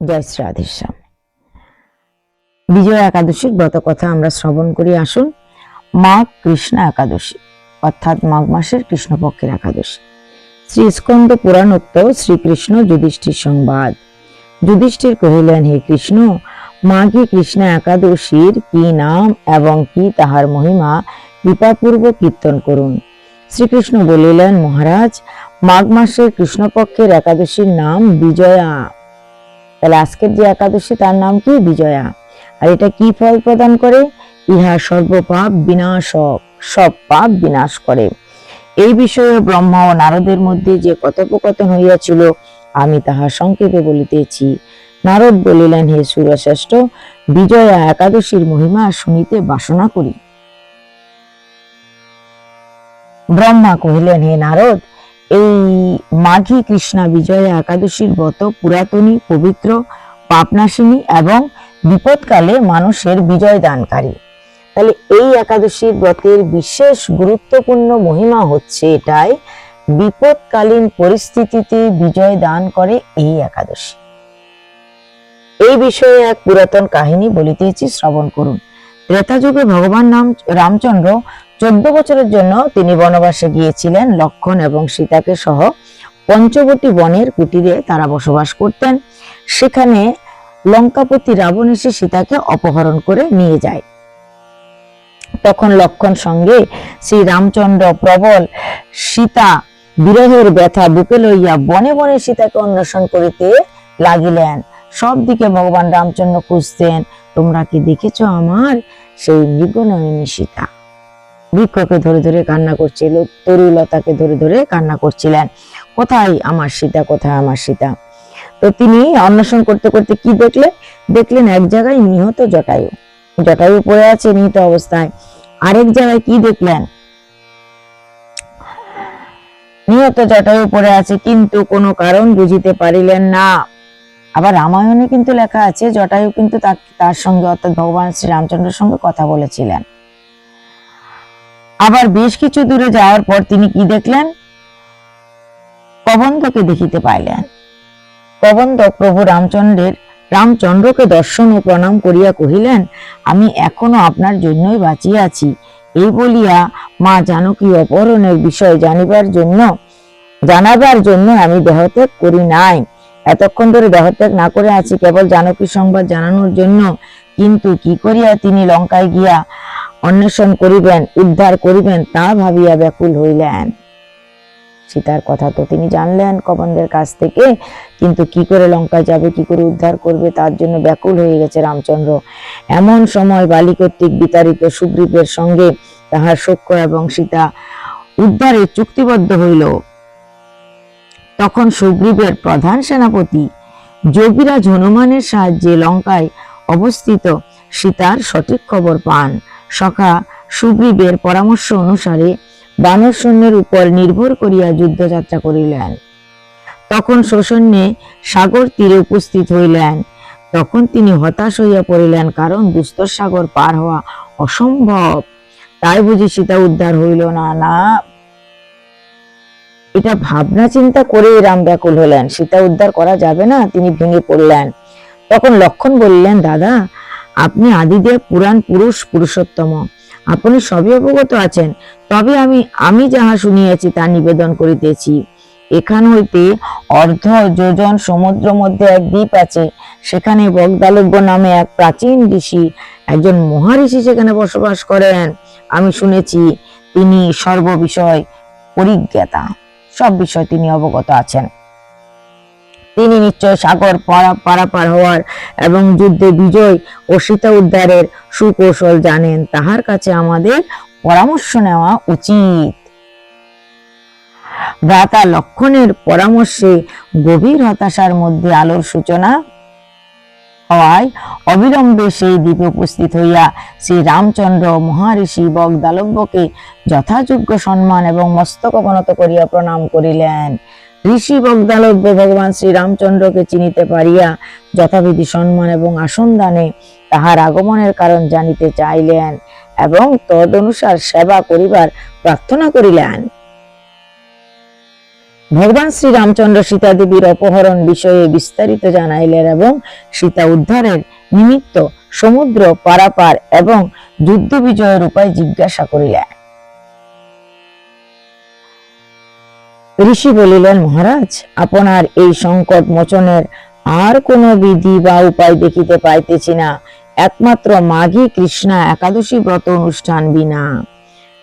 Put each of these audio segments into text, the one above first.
জয় শ্রী রাধেশ্যাম বিজয় একাদশীর ব্রত কথা আমরা শ্রবণ করি, আসুন মাঘ কৃষ্ণ একাদশী, অর্থাৎ মাঘ মাসের কৃষ্ণপক্ষের একাদশী। শ্রী স্কন্দ পুরাণোক্ত শ্রীকৃষ্ণ যুধিষ্ঠির সংবাদ। যুধিষ্ঠির কহিলেন, হে কৃষ্ণ মাঘী কৃষ্ণ একাদশীর কি নাম এবং কি তাহার মহিমা, কৃপাপূর্বক কীর্তন করুন। শ্রীকৃষ্ণ বলিলেন, মহারাজ, মাঘ মাসের কৃষ্ণপক্ষের একাদশীর নাম বিজয়া। তাহলে আজকের যে একাদশী, তার নাম কি? বিজয়া। আর এটা কি ফল প্রদান করে? ইহা সর্বপাপ বিনাশক সব পাপ বিনাশ করে। এই বিষয়ে ব্রহ্মা ও নারদের মধ্যে যে কথোপকথন হইয়াছিল, আমি তাহা সংক্ষেপে বলিতেছি। নারদ বলিলেন, হে সুরশ্রেষ্ঠ, বিজয়া একাদশীর মহিমা শুনিতে বাসনা করি। ব্রহ্মা কহিলেন, হে নারদ এই মাঘী কৃষ্ণা বিজয়া একাদশীর ব্রত পুরাতনী, পবিত্র, পাপনাশিনী এবং বিপদকালে মানুষের বিজয় দানকারী তাহলে এই একাদশীর ব্রতের বিশেষ গুরুত্বপূর্ণ মহিমা হচ্ছে এটাই, বিপদকালীন পরিস্থিতিতে বিজয় দান করে এই একাদশী। এই বিষয়ে এক পুরাতন কাহিনী বলিতেছি শ্রবণ করুন। ত্রেতা যুগে ভগবান রামচন্দ্র চোদ্দ বছরের জন্য তিনি বনবাসে গিয়েছিলেন, লক্ষণ এবং সীতাকে সহ পঞ্চবতী বনের কুটিরে তারা বসবাস করতেন। সেখানে লঙ্কাপতি রাবণ এসে সীতাকে অপহরণ করে নিয়ে যায়। তখন লক্ষণ সঙ্গে শ্রী রামচন্দ্র প্রবল সীতা বিরহের ব্যথা বুকে লইয়া বনে বনে সীতাকে অন্বেষণ করিতে লাগিলেন। সব দিকে ভগবান রামচন্দ্র খুঁজতেন, তোমরা কি দেখেছ আমার সেই মৃগনয়নী সীতা? বৃক্ষকে ধরে ধরে কান্না করছিল, তরুলতাকে ধরে ধরে কান্না করছিলেন। কোথায় আমার সীতা, কোথায় আমার সীতা? তো তিনি অন্বেষণ করতে করতে কি দেখলেন? দেখলেন এক জায়গায় নিহত জটায়ু। জটায়ু পড়ে আছে নিহত অবস্থায়। আরেক জায়গায় কি দেখলেন? নিহত জটায়ু পড়ে আছে, কিন্তু কোনো কারণ বুঝিতে পারিলেন না। আবার রামায়ণে কিন্তু লেখা আছে, জটায়ু কিন্তু তার সঙ্গে অর্থাৎ ভগবান শ্রী রামচন্দ্রের সঙ্গে কথা বলেছিলেন। আবার বেশ কিছু দূরে যাওয়ার পর তিনি কি দেখলেন? কবন্ধকে দেখিতে পাইলেন। কবন্ধ প্রভু রামচন্দ্রের, রামচন্দ্রকে দর্শন ও প্রণাম করিয়া কহিলেন, আমি এখনও আপনার জন্যই বাঁচিয়া আছি এই বলিয়া মা জানকী অপহরণের বিষয় জানিবার জন্য, জানাবার জন্য আমি দেহত্যাগ করি নাই। এতক্ষণ ধরে দেহত্যাগ না করে আছি, কেবল জানকীর সংবাদ জানানোর জন্য। কিন্তু কি করিয়া তিনি লঙ্কায় গিয়া অন্বেষণ করিবেন, উদ্ধার করিবেন, তা ভাবিয়া ব্যাকুল হইলেন। সীতার কথা তো তিনি জানলেন কবনদের কাছ থেকে, কিন্তু কি করে লঙ্কায় যাবে, কি করে উদ্ধার করবে, তার জন্য ব্যাকুল হয়ে গেছে রামচন্দ্র। এমন সময় বালি কর্তৃক বিতাড়িত সুগ্রীবের সঙ্গে তাহার সখ্য এবং সীতা উদ্ধারে চুক্তিবদ্ধ হইল। তখন সুগ্রীবের প্রধান সেনাপতি যোগীরাজ হনুমানের সাহায্যে লঙ্কায় অবস্থিত সীতার সঠিক খবর পান। সখা সুগ্রীবের পরামর্শ অনুসারে বানর সৈন্যের উপর নির্ভর করিয়া যুদ্ধযাত্রা করিলেন। তখন শোষণ্যে সাগর তীরে উপস্থিত হইলেন। তখন তিনি হতাশ হইয়া পড়িলেন, কারণ দুস্তর সাগর পার হওয়া অসম্ভব। তাই বুঝি সীতা উদ্ধার হইল না না। এটা ভাবনা চিন্তা করে রাম ব্যাকুল হলেন। সীতা উদ্ধার করা যাবে না, তিনি ভেঙে পড়লেন। তখন লক্ষণ বললেন, দাদা আপনি আদিদেব পুরাণ, পুরুষ, পুরুষোত্তম। আপনি সবই অবগত আছেন, তবে আমি আমি যাহা শুনিয়াছি তা নিবেদন করিতেছি। এখান হইতে অর্ধ যোজন সমুদ্র মধ্যে এক দ্বীপ আছে, সেখানে বগদালব্য নামে এক প্রাচীন ঋষি, একজন মহারিষি সেখানে বসবাস করেন। আমি শুনেছি তিনি সর্ববিষয় পরিজ্ঞাতা, সব বিষয় তিনি অবগত আছেন। তিনি নিশ্চয় সাগর পারা, পারাপার হওয়ার এবং যুদ্ধে বিজয় ও সীতা উদ্ধারের সুকৌশল জানেন। তাহার কাছে আমাদের পরামর্শ নেওয়া উচিত। ভ্রাতা লক্ষণের পরামর্শে গভীর হতাশার মধ্যে আলোর সূচনা হওয়ায় অবিলম্বে সেই দ্বীপে উপস্থিত হইয়া শ্রী রামচন্দ্র মহারিষি বগদালব্যকে যথাযোগ্য সম্মান এবং মস্তক অবনত করিয়া প্রণাম করিলেন। ঋষি বগদালব্য ভগবান শ্রী রামচন্দ্রকে চিনিতে পারিয়া যথাবিধি সম্মান এবং আসন দানে তাহার আগমনের কারণ জানিতে চাইলেন এবং তদনুসার সেবা করিবার প্রার্থনা করিলেন। ভগবান শ্রী রামচন্দ্র সীতা দেবীর অপহরণ বিষয়ে বিস্তারিত জানাইলেন এবং সীতা উদ্ধারের নিমিত্ত সমুদ্র পারাপার এবং যুদ্ধ বিজয়ের উপায় জিজ্ঞাসা করিলেন। ঋষি বলিলেন, মহারাজ, আপনার এই সংকট মোচনের আর কোনো বিধি বা উপায় দেখিতে পাইতেছি না। একমাত্র মাঘী কৃষ্ণা একাদশী ব্রত অনুষ্ঠান বিনা।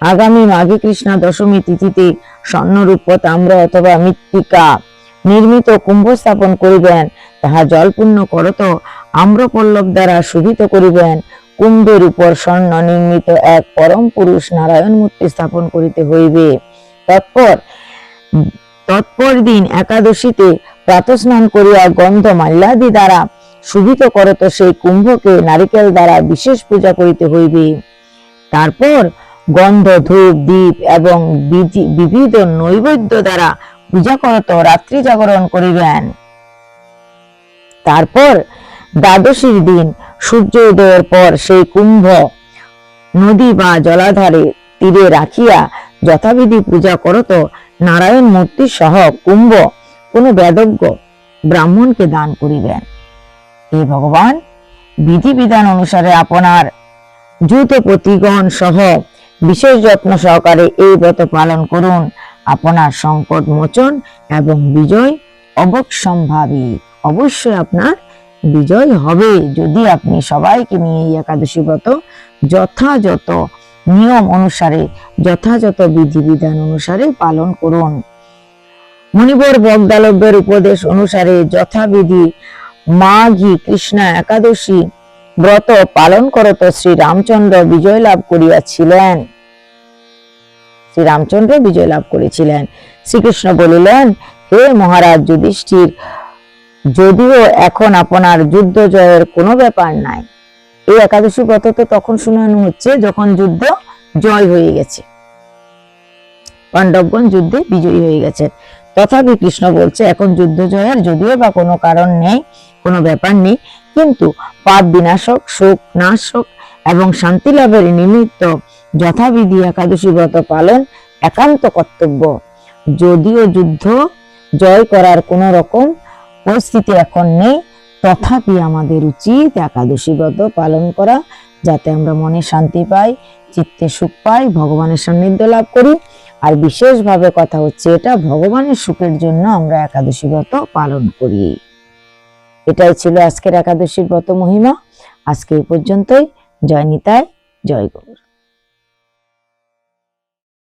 আগামী মাঘী কৃষ্ণা দশমী তিথিতে স্বর্ণরূপ, তাম্র অথবা মৃত্তিকা নির্মিত কুম্ভ স্থাপন করিবেন। তাহা জলপূর্ণ করত আম্রপল্লব দ্বারা শোভিত করিবেন। কুম্ভের উপর স্বর্ণ নির্মিত এক পরম পুরুষ নারায়ণ মূর্তি স্থাপন করিতে হইবে। তৎপর তৎপর দিন একাদশীতে প্রাতস্নান করিয়া গন্ধ মাল্যাদি দ্বারা শোভিত করত সেই কুম্ভকে নারিকেল দ্বারা বিশেষ পূজা করিতে হইবে। তারপর গন্ধ, ধূপ, দীপ এবং বিবিধ নৈবেদ্য দ্বারা পূজা করত, রাত্রি জাগরণ করিবেন। তারপর দ্বাদশীর দিন সূর্য উদয়ের পর সেই কুম্ভ নদী বা জলাধারে তীরে রাখিয়া যথাবিধি পূজা করত। নারায়ণ মূর্তি সহ কুম্ভ কোনো বেদজ্ঞ ব্রাহ্মণকে দান করিবেন। হে ভগবান, বিধিবিধান অনুসারে আপনার যুতপতিগণ সহ বিশেষ যত্ন সহকারে এই ব্রত পালন করুন। আপনার সংকট মোচন এবং বিজয় অবশ্যম্ভাবী। অবশ্যই আপনার বিজয় হবে। যদি আপনি সবাইকে নিয়ে এই একাদশী ব্রত যথাযথ নিয়ম অনুসারে, যথাযথ বিধিবিধান অনুসারে পালন করুন। মণিবর বগদালব্যের উপদেশ অনুসারে যথাবিধি মাঘী কৃষ্ণা একাদশী ব্রত পালন করত শ্রী রামচন্দ্র বিজয় লাভ করিয়াছিলেন। শ্রী রামচন্দ্র বিজয় লাভ করেছিলেন। শ্রীকৃষ্ণ বলিলেন, হে মহারাজ যুধিষ্ঠির, যদিও এখন আপনার যুদ্ধ জয়ের কোনো ব্যাপার নাই এই একাদশী ব্রত তো তখন শুনানো হচ্ছে যখন যুদ্ধ জয় হয়ে গেছে। পাণ্ডবগণ যুদ্ধে বিজয়ী হয়ে গেছেন। তথাপি কৃষ্ণ বলছে, এখন যুদ্ধ জয়ের যদিও বা কোনো কারণ নেই, কোনো ব্যাপার নেই, কিন্তু পাপ বিনাশক, শোক নাশক এবং শান্তি লাভের নিমিত্ত যথাবিধি একাদশী ব্রত পালন একান্ত কর্তব্য। যদিও যুদ্ধ জয় করার কোনো রকম পরিস্থিতি এখন নেই তথাপি আমাদের উচিত একাদশী ব্রত পালন করা, যাতে আমরা মনে শান্তি পাই, চিত্তে সুখ পাই, ভগবানের সান্নিধ্য লাভ করি। আর বিশেষভাবে কথা হচ্ছে এটা, ভগবানের সুখের জন্য আমরা একাদশী ব্রত পালন করি। এটাই ছিল আজকের একাদশীর ব্রত মহিমা। আজকে এই পর্যন্তই। জয় নিতাই, জয় গৌর।